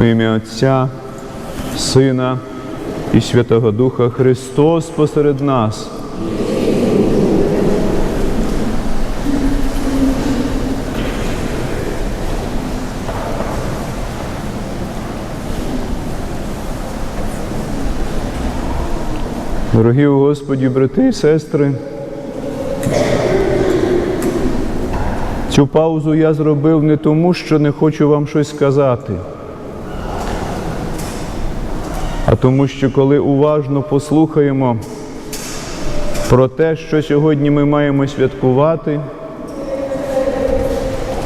У ім'я Отця, Сина і Святого Духа Христос посеред нас. Дорогі у Господі, брати і сестри, цю паузу я зробив не тому, що не хочу вам щось сказати, а тому, що коли уважно послухаємо про те, що сьогодні ми маємо святкувати,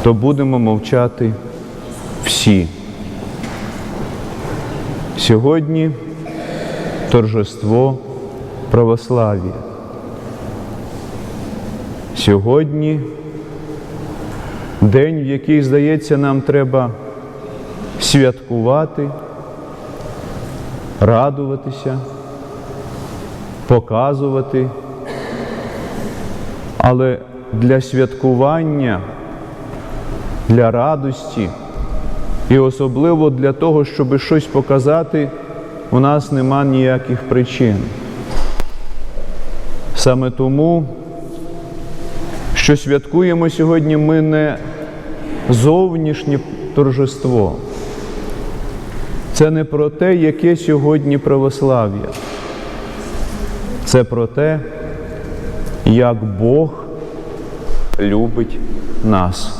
то будемо мовчати всі. Сьогодні торжество православ'я. Сьогодні день, в який, здається, нам треба святкувати, радуватися, показувати. Але для святкування, для радості і особливо для того, щоб щось показати, у нас нема ніяких причин. Саме тому, що святкуємо сьогодні ми не зовнішнє торжество. Це не про те, яке сьогодні православ'я. Це про те, як Бог любить нас.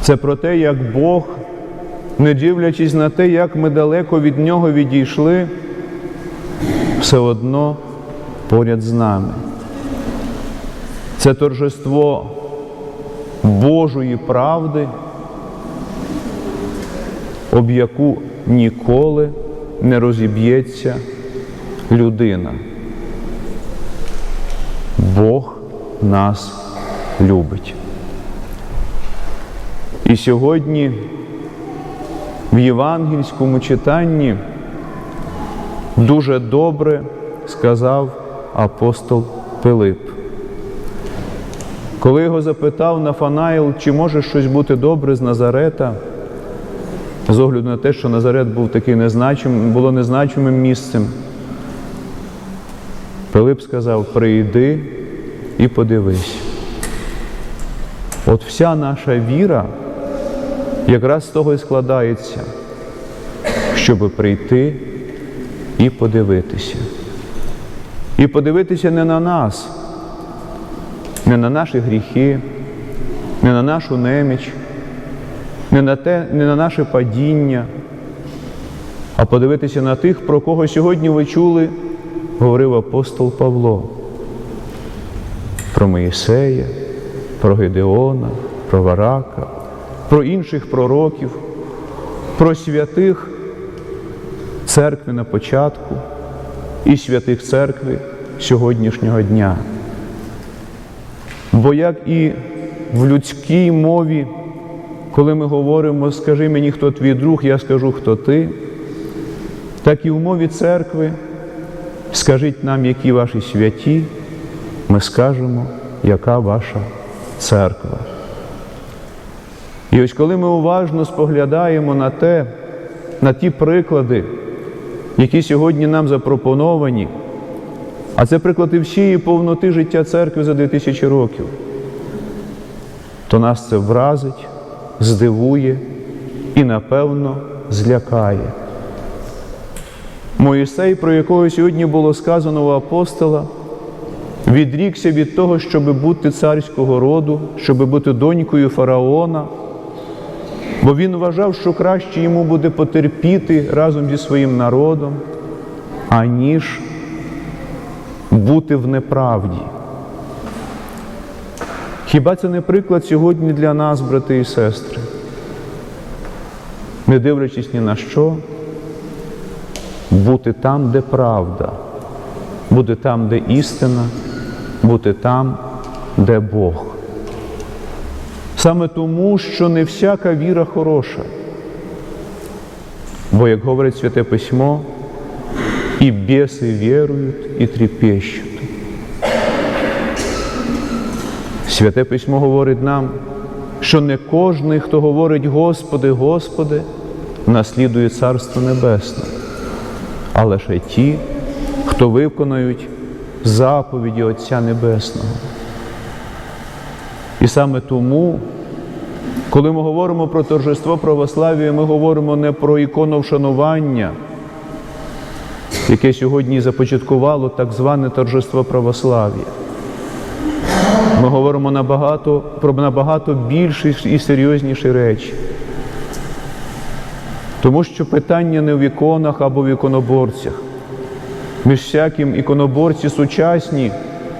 Це про те, як Бог, не дивлячись на те, як ми далеко від Нього відійшли, все одно поряд з нами. Це торжество Божої правди, об яку ніколи не розіб'ється людина. Бог нас любить. І сьогодні в євангельському читанні дуже добре сказав апостол Пилип. Коли його запитав Нафанаїл, чи може щось бути добре з Назарета, з огляду на те, що Назарет був такий незначим, було незначимим місцем, Пилип сказав: прийди і подивись. От вся наша віра якраз з того і складається, щоб прийти і подивитися. І подивитися не на нас, не на наші гріхи, не на нашу неміч, не на, те, не на наше падіння, а подивитися на тих, про кого сьогодні ви чули, говорив апостол Павло. Про Моїсея, про Гедеона, про Варака, про інших пророків, про святих церкви на початку і святих церкви сьогоднішнього дня. Бо як і в людській мові, коли ми говоримо, скажи мені, хто твій друг, я скажу, хто ти, так і в мові церкви, скажіть нам, які ваші святі, ми скажемо, яка ваша церква. І ось коли ми уважно споглядаємо на те, на ті приклади, які сьогодні нам запропоновані, а це приклади всієї повноти життя церкви за 2000 років, то нас це вразить, здивує і, напевно, злякає. Моїсей, про якого сьогодні було сказано у апостола, відрікся від того, щоб бути царського роду, щоб бути донькою фараона, бо він вважав, що краще йому буде потерпіти разом зі своїм народом, аніж бути в неправді. Хіба це не приклад сьогодні для нас, брати і сестри? Не дивлячись ні на що, бути там, де правда, бути там, де істина, бути там, де Бог. Саме тому, що не всяка віра хороша. Бо, як говорить Святе Письмо, і біси вірують, і трепещуть. Святе Письмо говорить нам, що не кожний, хто говорить Господи, Господи, наслідує Царство Небесне, а лише ті, хто виконають заповіді Отця Небесного. І саме тому, коли ми говоримо про торжество православ'я, ми говоримо не про іконовшанування, яке сьогодні започаткувало так зване торжество православ'я. Говоримо набагато, про набагато більші і серйозніші речі. Тому що питання не в іконах або в іконоборцях. Між всяким іконоборці сучасні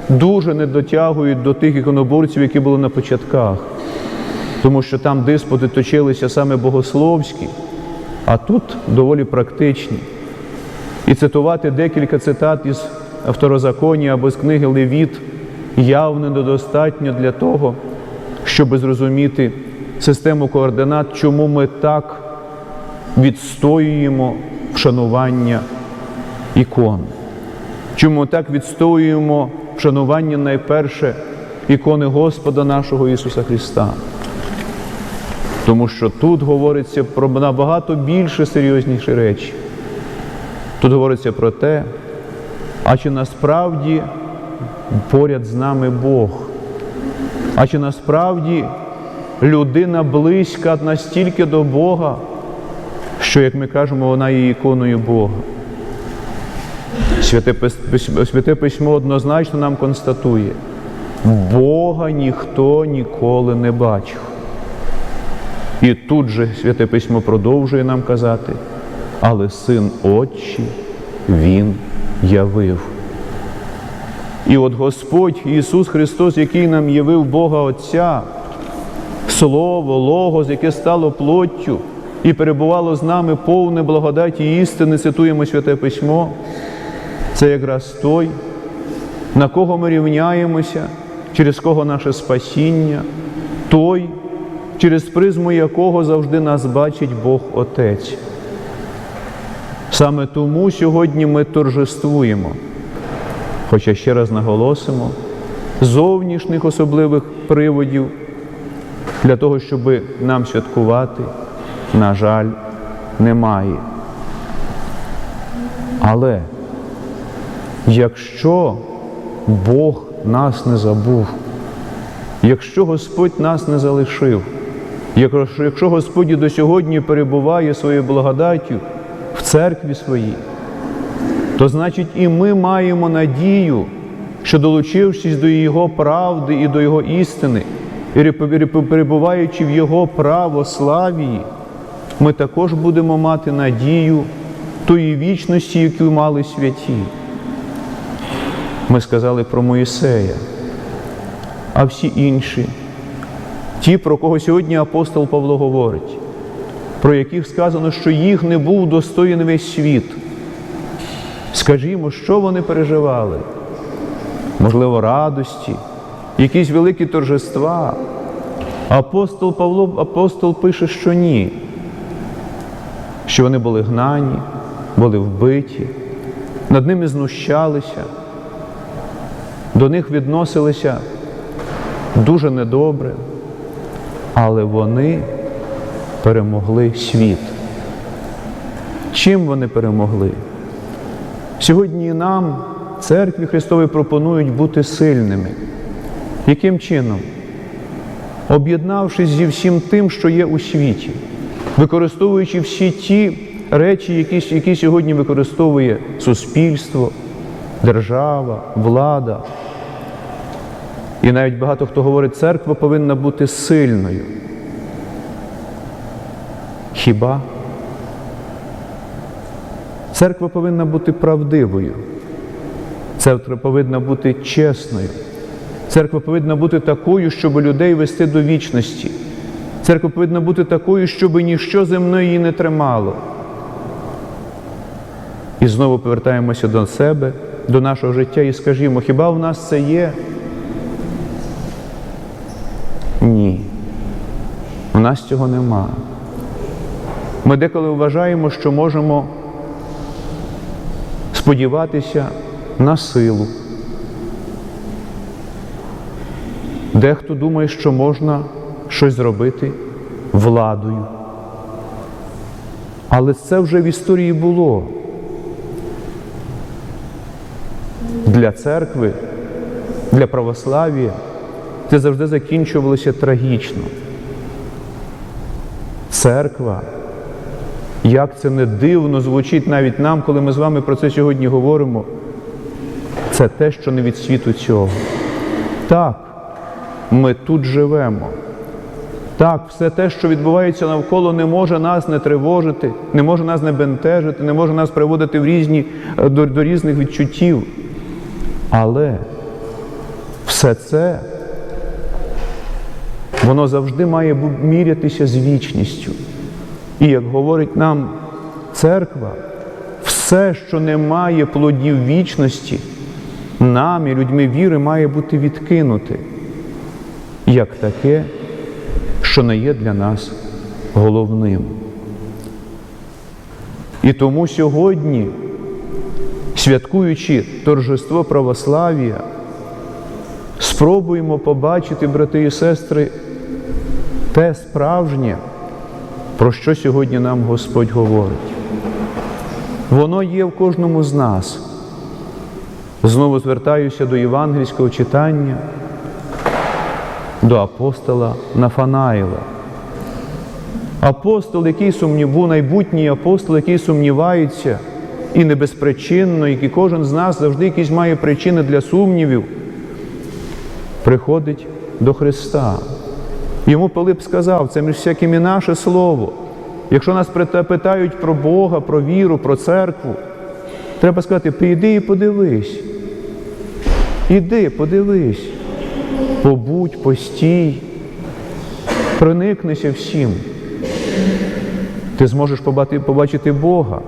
дуже не дотягують до тих іконоборців, які були на початках. Тому що там диспути точилися саме богословські, а тут доволі практичні. І цитувати декілька цитат із второзаконія або з книги Левіт явно недостатньо для того, щоб зрозуміти систему координат, чому ми так відстоюємо вшанування ікон. Чому так відстоюємо вшанування найперше ікони Господа нашого Ісуса Христа? Тому що тут говориться про набагато більше серйозніші речі. Тут говориться про те, а чи насправді поряд з нами Бог, а чи насправді людина близька настільки до Бога, що, як ми кажемо, вона є іконою Бога. Святе письмо, Святе письмо однозначно нам констатує, Бога ніхто ніколи не бачив. І тут же Святе Письмо продовжує нам казати, але син Отчий Він явив. І от Господь Ісус Христос, який нам явив Бога Отця, Слово, Логос, яке стало плоттю і перебувало з нами повне благодаті істини, цитуємо Святе Письмо, це якраз той, на кого ми рівняємося, через кого наше спасіння, той, через призму якого завжди нас бачить Бог Отець. Саме тому сьогодні ми торжествуємо, хоча ще раз наголосимо, зовнішніх особливих приводів для того, щоб нам святкувати, на жаль, немає. Але якщо Бог нас не забув, якщо Господь нас не залишив, якщо, Господь до сьогодні перебуває своєю благодаттю в церкві своїй, то значить і ми маємо надію, що долучившись до Його правди і до Його істини, і перебуваючи в Його православії, ми також будемо мати надію тої вічності, яку мали святі. Ми сказали про Моїсея, а всі інші, ті, про кого сьогодні апостол Павло говорить, про яких сказано, що їх не був достоїн весь світ. Скажімо, що вони переживали? Можливо, радості, якісь великі торжества. Апостол Павло апостол пише, що ні, що вони були гнані, були вбиті, над ними знущалися, до них відносилися дуже недобре, але вони перемогли світ. Чим вони перемогли? Сьогодні нам, церкві Христові, пропонують бути сильними. Яким чином? Об'єднавшись зі всім тим, що є у світі, використовуючи всі ті речі, які, які сьогодні використовує суспільство, держава, влада. І навіть багато хто говорить, церква повинна бути сильною. Хіба? Церква повинна бути правдивою. Церква повинна бути чесною. Церква повинна бути такою, щоб людей вести до вічності. Церква повинна бути такою, щоб ніщо земне її не тримало. І знову повертаємося до себе, до нашого життя і скажімо, хіба в нас це є? Ні. У нас цього нема. Ми деколи вважаємо, що можемо сподіватися на силу. Дехто думає, що можна щось зробити владою. Але це вже в історії було. Для церкви, для православ'я це завжди закінчувалося трагічно. Церква, як це не дивно звучить навіть нам, коли ми з вами про це сьогодні говоримо, це те, що не від світу цього. Так, ми тут живемо. Так, все те, що відбувається навколо, не може нас не тривожити, не може нас не бентежити, не може нас приводити в різні, е, до, до різних відчуттів. Але все це воно завжди має мірятися з вічністю. І як говорить нам церква, все, що не має плодів вічності, нами, людьми віри, має бути відкинуте, як таке, що не є для нас головним. І тому сьогодні, святкуючи торжество православ'я, спробуємо побачити, брати і сестри, те справжнє, про що сьогодні нам Господь говорить. Воно є в кожному з нас. Знову звертаюся до євангельського читання, до апостола Нафанаїла. Апостол, який сумнів, був найбутній апостол, який сумнівається і не безпричинно, і кожен з нас завжди якісь має причини для сумнівів, приходить до Христа. Йому Пилип сказав, це між всяким і наше слово. Якщо нас питають про Бога, про віру, про церкву, треба сказати, прийди і подивись. Іди, подивись, побудь, постій, проникнися всім. Ти зможеш побачити Бога,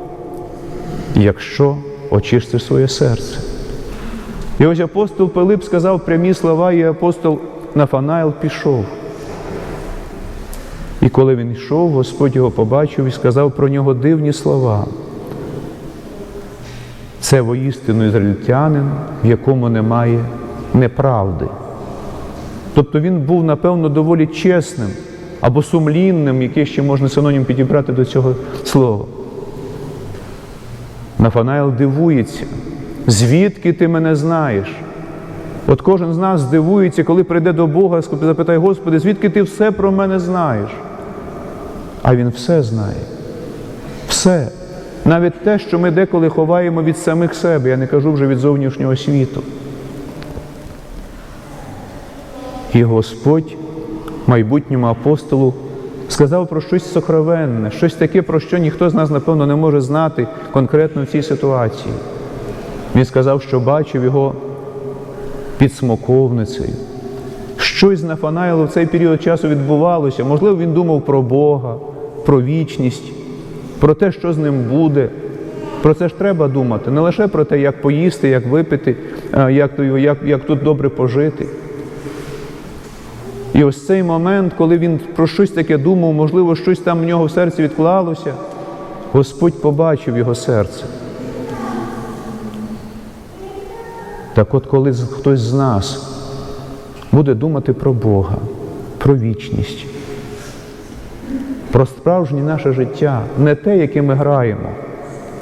якщо очистиш своє серце. І ось апостол Пилип сказав прямі слова, і апостол Нафанаїл пішов. І коли він йшов, Господь його побачив і сказав про нього дивні слова. Це воістину ізраїльтянин, в якому немає неправди. Тобто він був, напевно, доволі чесним або сумлінним, який ще можна синонім підібрати до цього слова. Нафанаїл дивується, звідки ти мене знаєш? От кожен з нас здивується, коли прийде до Бога, запитає, Господи, звідки ти все про мене знаєш? А Він все знає. Все. Навіть те, що ми деколи ховаємо від самих себе, я не кажу вже від зовнішнього світу. І Господь майбутньому апостолу сказав про щось сокровенне, щось таке, про що ніхто з нас, напевно, не може знати конкретно в цій ситуації. Він сказав, що бачив його під смоковницею. Щось з Нафанаїлу в цей період часу відбувалося. Можливо, він думав про Бога, про вічність, про те, що з ним буде. Про це ж треба думати, не лише про те, як поїсти, як випити, е, як, як, як тут добре пожити. І ось цей момент, коли він про щось таке думав, можливо, щось там в нього в серці відклалося, Господь побачив його серце. Так от, коли хтось з нас буде думати про Бога, про вічність, про справжнє наше життя, не те, яке ми граємо,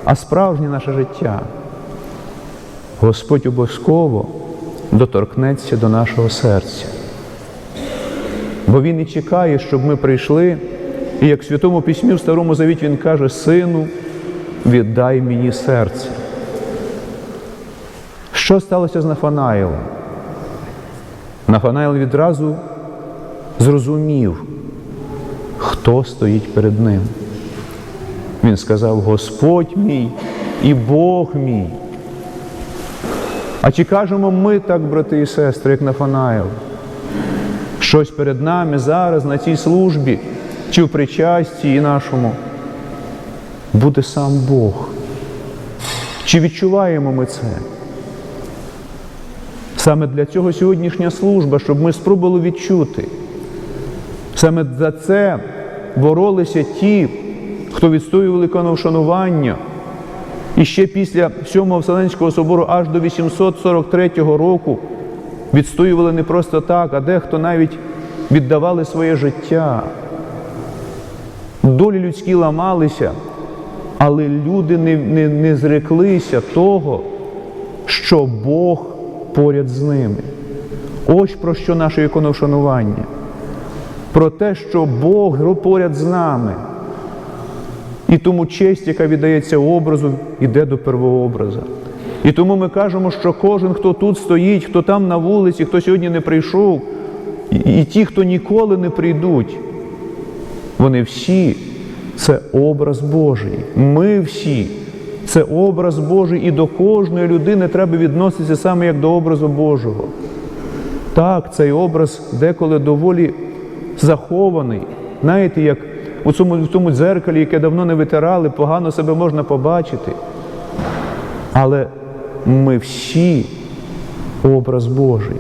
а справжнє наше життя, Господь обов'язково доторкнеться до нашого серця. Бо Він і чекає, щоб ми прийшли, і як Святому Письмі в Старому Завіті Він каже, Сину, віддай мені серце. Що сталося з Нафанаїлом? Нафанаїл відразу зрозумів, хто стоїть перед ним. Він сказав: Господь мій і Бог мій. А чи кажемо ми так, брати і сестри, як Нафанаїл? Щось перед нами зараз на цій службі чи в причасті і нашому буде сам Бог. Чи відчуваємо ми це? Саме для цього сьогоднішня служба, щоб ми спробували відчути. Саме за це боролися ті, хто відстоювали іконовшанування. І ще після Сьомого Вселенського собору аж до 843 року відстоювали не просто так, а дехто навіть віддавали своє життя. Долі людські ламалися, але люди не, не, не зреклися того, що Бог поряд з ними. Ось про що наше іконовшанування. Про те, що Бог поряд з нами. І тому честь, яка віддається образу, йде до первообраза. І тому ми кажемо, що кожен, хто тут стоїть, хто там на вулиці, хто сьогодні не прийшов, і, і ті, хто ніколи не прийдуть, вони всі це образ Божий. Ми всі це образ Божий, і до кожної людини треба відноситися саме як до образу Божого. Так, цей образ деколи доволі захований. Знаєте, як у цьому, в цьому дзеркалі, яке давно не витирали, погано себе можна побачити. Але ми всі образ Божий.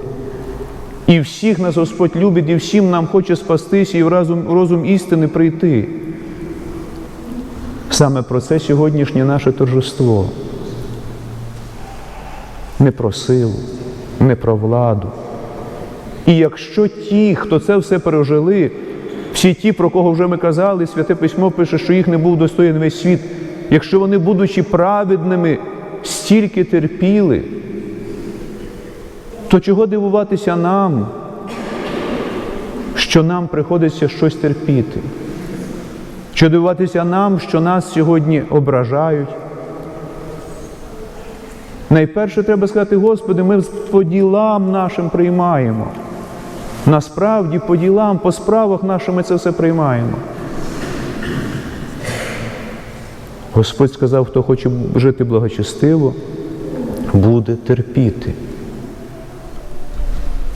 І всіх нас Господь любить, і всім нам хоче спастися і в разум, розум істини прийти. Саме про це сьогоднішнє наше торжество. Не про силу, не про владу. І якщо ті, хто це все пережили, всі ті, про кого вже ми казали, Святе Письмо пише, що їх не був достоїн весь світ, якщо вони, будучи праведними, стільки терпіли, то чого дивуватися нам, що нам приходиться щось терпіти? Що дивуватися нам, що нас сьогодні ображають? Найперше треба сказати, Господи, ми по ділам нашим приймаємо. Насправді, по ділам, по справах нашим ми це все приймаємо. Господь сказав, хто хоче жити благочестиво, буде терпіти.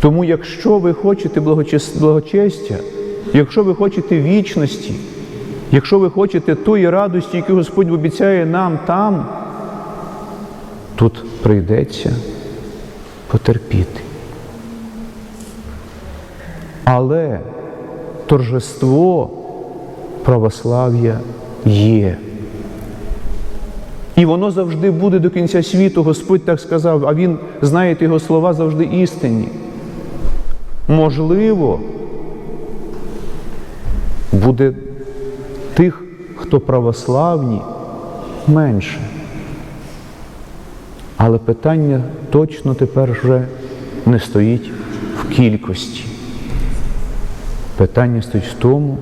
Тому, якщо ви хочете благочестя, якщо ви хочете вічності, якщо ви хочете тої радості, яку Господь обіцяє нам там, тут прийдеться потерпіти. Але торжество православ'я є. І воно завжди буде до кінця світу, Господь так сказав, а Він, знаєте, його слова завжди істинні. Можливо, буде тих, хто православні, менше. Але питання точно тепер вже не стоїть в кількості. Питання стоїть в тому,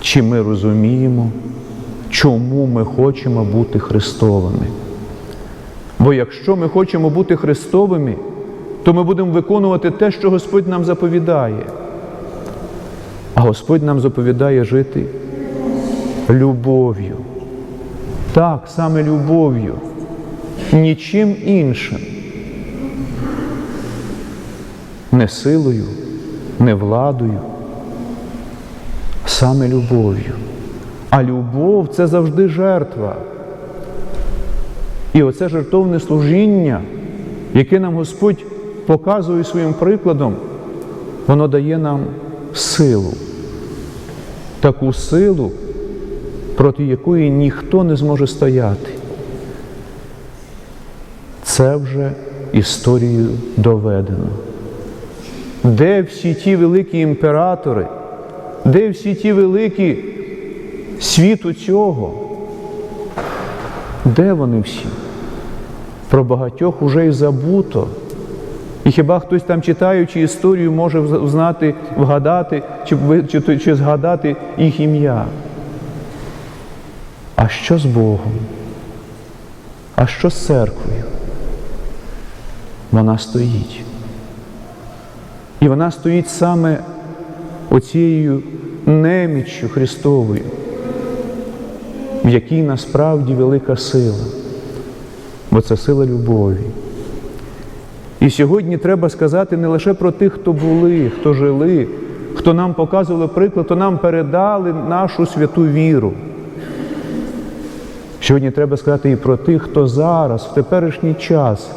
чи ми розуміємо, чому ми хочемо бути Христовими. Бо якщо ми хочемо бути Христовими, то ми будемо виконувати те, що Господь нам заповідає. А Господь нам заповідає жити любов'ю. Так, саме любов'ю, нічим іншим. Не силою, не владою, саме любов'ю. А любов це завжди жертва. І оце жертовне служіння, яке нам Господь показує своїм прикладом, воно дає нам силу. Таку силу, проти якої ніхто не зможе стояти. Це вже історією доведено. Де всі ті великі імператори, де всі ті великі світу цього? Де вони всі? Про багатьох уже й забуто. І хіба хтось там, читаючи історію, може знати, вгадати чи, чи, чи згадати їх ім'я? А що з Богом? А що з церквою? Вона стоїть. І вона стоїть саме оцією неміччю Христовою, в якій насправді велика сила, бо це сила любові. І сьогодні треба сказати не лише про тих, хто були, хто жили, хто нам показували приклад, хто нам передали нашу святу віру. Сьогодні треба сказати і про тих, хто зараз, в теперішній час,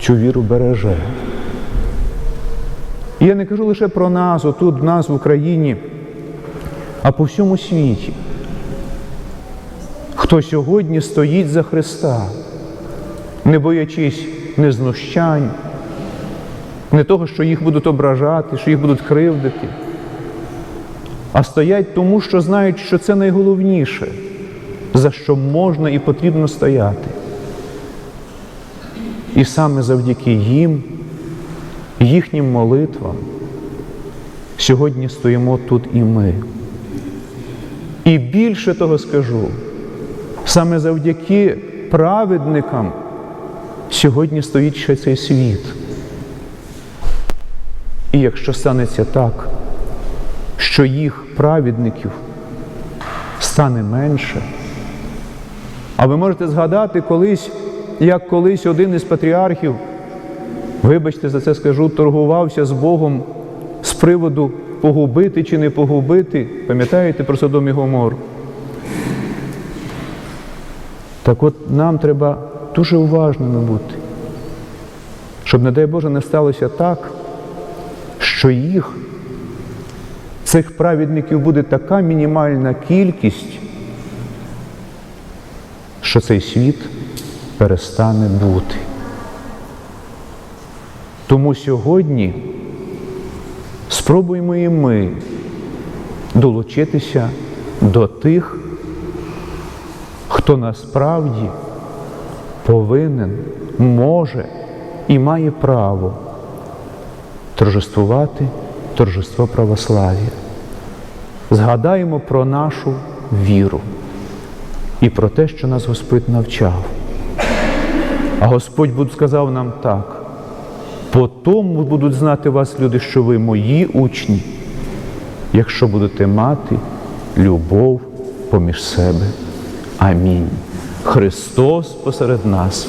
цю віру береже. І я не кажу лише про нас, отут, в нас в Україні, а по всьому світі, хто сьогодні стоїть за Христа, не боячись не знущань, не того, що їх будуть ображати, що їх будуть кривдити, а стоять тому, що знають, що це найголовніше. За що можна і потрібно стояти. І саме завдяки їм, їхнім молитвам, сьогодні стоїмо тут і ми. І більше того скажу, саме завдяки праведникам сьогодні стоїть ще цей світ. І якщо станеться так, що їх праведників стане менше, а ви можете згадати колись, як колись один із патріархів, вибачте, за це скажу, торгувався з Богом з приводу погубити чи не погубити, пам'ятаєте про Содом і Гомор? Так от нам треба дуже уважними бути, щоб, не дай Боже, не сталося так, що їх, цих праведників, буде така мінімальна кількість, що цей світ перестане бути. Тому сьогодні спробуємо і ми долучитися до тих, хто насправді повинен, може і має право торжествувати торжество православ'я. Згадаємо про нашу віру і про те, що нас Господь навчав. А Господь сказав нам так. По тому будуть знати вас люди, що ви мої учні, якщо будете мати любов поміж себе. Амінь. Христос посеред нас.